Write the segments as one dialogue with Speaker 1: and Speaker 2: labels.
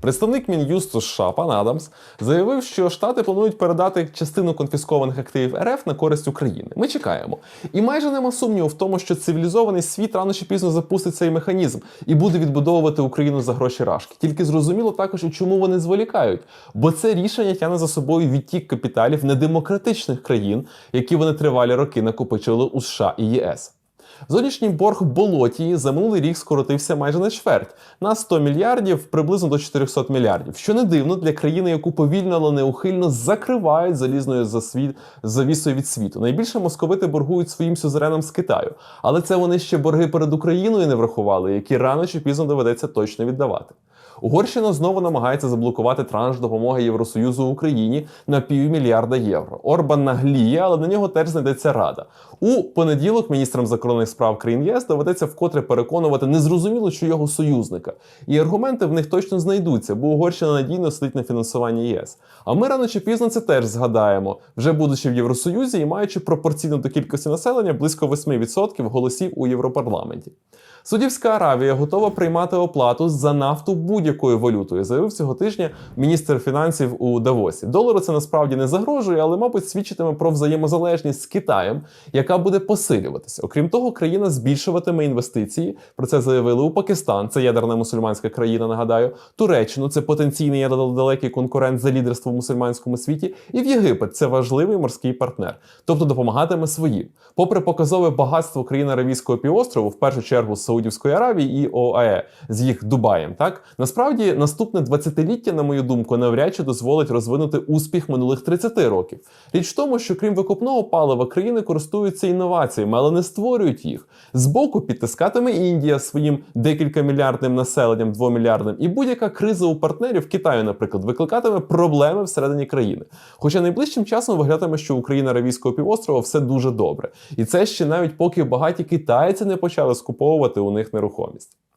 Speaker 1: Представник Мін'юсту США пан Адамс заявив, що Штати планують передати частину конфіскованих активів РФ на користь України. Ми чекаємо. І майже нема сумніву в тому, що цивілізований світ рано чи пізно запустить цей механізм і буде відбудовувати Україну за гроші рашки. Тільки зрозуміло також і чому вони зволікають. Бо це рішення тягне за собою відтік капіталів недемократичних країн, які вони тривалі роки накопичували у США і ЄС. Зовнішній борг Болотії за минулий рік скоротився майже на чверть на 100 мільярдів, приблизно до 400 мільярдів. Що не дивно для країни, яку повільно, але неухильно закривають залізною засвіт... завісою від світу. Найбільше московити боргують своїм сюзеренам з Китаю, але це вони ще борги перед Україною не врахували, які рано чи пізно доведеться точно віддавати. Угорщина знову намагається заблокувати транш допомоги Євросоюзу Україні на півмільярда євро. Орбан нагліє, але на нього теж знайдеться рада. У понеділок міністрам закордонних справ країн ЄС доведеться вкотре переконувати незрозуміло, що його союзника. І аргументи в них точно знайдуться, бо Угорщина надійно сидить на фінансуванні ЄС. А ми рано чи пізно це теж згадаємо, вже будучи в Євросоюзі і маючи пропорційно до кількості населення близько 8% голосів у Європарламенті. Судівська Аравія готова приймати оплату за нафту будь-якою валютою, заявив цього тижня міністр фінансів у Давосі. Долару це насправді не загрожує, але, мабуть, свідчитиме про взаємозалежність з Китаєм, яка буде посилюватися. Окрім того, країна збільшуватиме інвестиції. Про це заявили у Пакистан, це ядерна мусульманська країна. Нагадаю, Туреччину це потенційний далекий конкурент за лідерство в мусульманському світі. І в Єгипет це важливий морський партнер, тобто допомагатиме своїм. Попри показове багатство країн Аравійського півострову, в першу чергу Саудівської Аравії і ОАЕ з їх Дубаєм. Так насправді наступне 20-ліття, на мою думку, навряд чи дозволить розвинути успіх минулих 30 років. Річ в тому, що крім викопного палива, країни користуються інноваціями, але не створюють їх. Збоку підтискатиме Індія своїм декілька мільярдним населенням, двомільярдним, і будь-яка криза у партнерів Китаю, наприклад, викликатиме проблеми всередині країни. Хоча найближчим часом виглядатиме, що Україна Аравійського півострова все дуже добре, і це ще навіть поки багаті китайці не почали скуповувати у них нерухомість.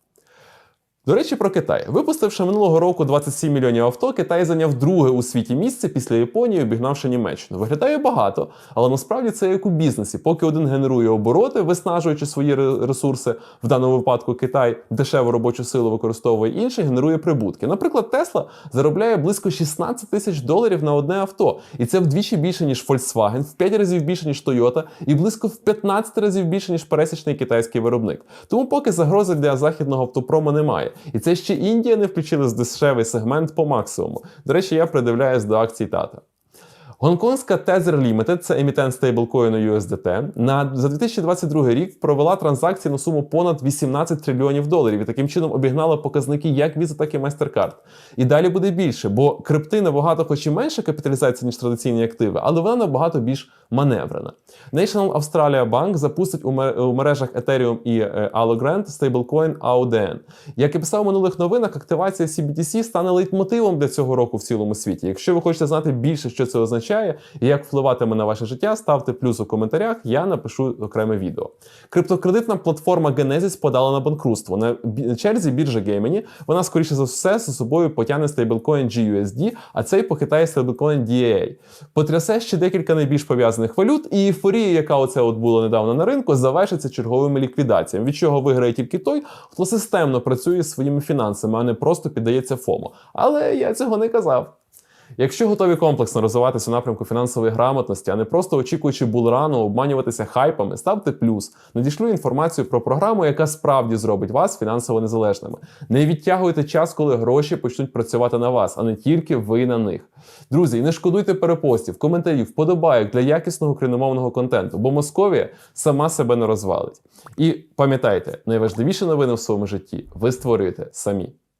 Speaker 1: До речі, про Китай. Випустивши минулого року 27 мільйонів авто, Китай зайняв друге у світі місце після Японії, обігнавши Німеччину. Виглядає багато, але насправді це як у бізнесі. Поки один генерує обороти, виснажуючи свої ресурси, в даному випадку Китай дешеву робочу силу використовує інший, генерує прибутки. Наприклад, Тесла заробляє близько 16 тисяч доларів на одне авто, і це вдвічі більше ніж Volkswagen, в 5 разів більше ніж Toyota, і близько в 15 разів більше ніж пересічний китайський виробник. Тому поки загрози для західного автопрому немає. І це ще Індія не включила дешевий сегмент по максимуму. До речі, я придивляюсь до акцій тата. Гонконгська Tether Limited, це емітент стейблкоїну USDT, на за 2022 рік провела транзакції на суму понад 18 трильйонів доларів і таким чином обігнала показники як Visa, так і MasterCard. І далі буде більше, бо крипти набагато, хоч і менше капіталізації, ніж традиційні активи, але вона набагато більш маневрена. National Australia Bank запустить у мер- у мережах Ethereum і е, Algorand стейблкоін AUDN. Як і писав у минулих новинах, активація CBDC стане лейтмотивом для цього року в цілому світі. Якщо ви хочете знати більше, що це означає і як впливатиме на ваше життя, ставте плюс у коментарях, я напишу окреме відео. Криптокредитна платформа Genesis подала на банкрутство. На черзі біржа Gemini вона, скоріше за все, за собою потягне стейблкоін GUSD, а цей похитає стейблкоін DAA. Потрясе ще декілька найбільш пов'язаних валют, і ейфорія, яка оце от була недавно на ринку, завершиться черговими ліквідаціями, від чого виграє тільки той, хто системно працює зі своїми фінансами, а не просто піддається ФОМО. Але я цього не казав. Якщо готові комплексно розвиватися у напрямку фінансової грамотності, а не просто очікуючи булрану, обманюватися хайпами, ставте плюс. Надішлю інформацію про програму, яка справді зробить вас фінансово незалежними. Не відтягуйте час, коли гроші почнуть працювати на вас, а не тільки ви на них. Друзі, не шкодуйте перепостів, коментарів, вподобайок для якісного україномовного контенту, бо Московія сама себе не розвалить. І пам'ятайте, найважливіші новини в своєму житті ви створюєте самі.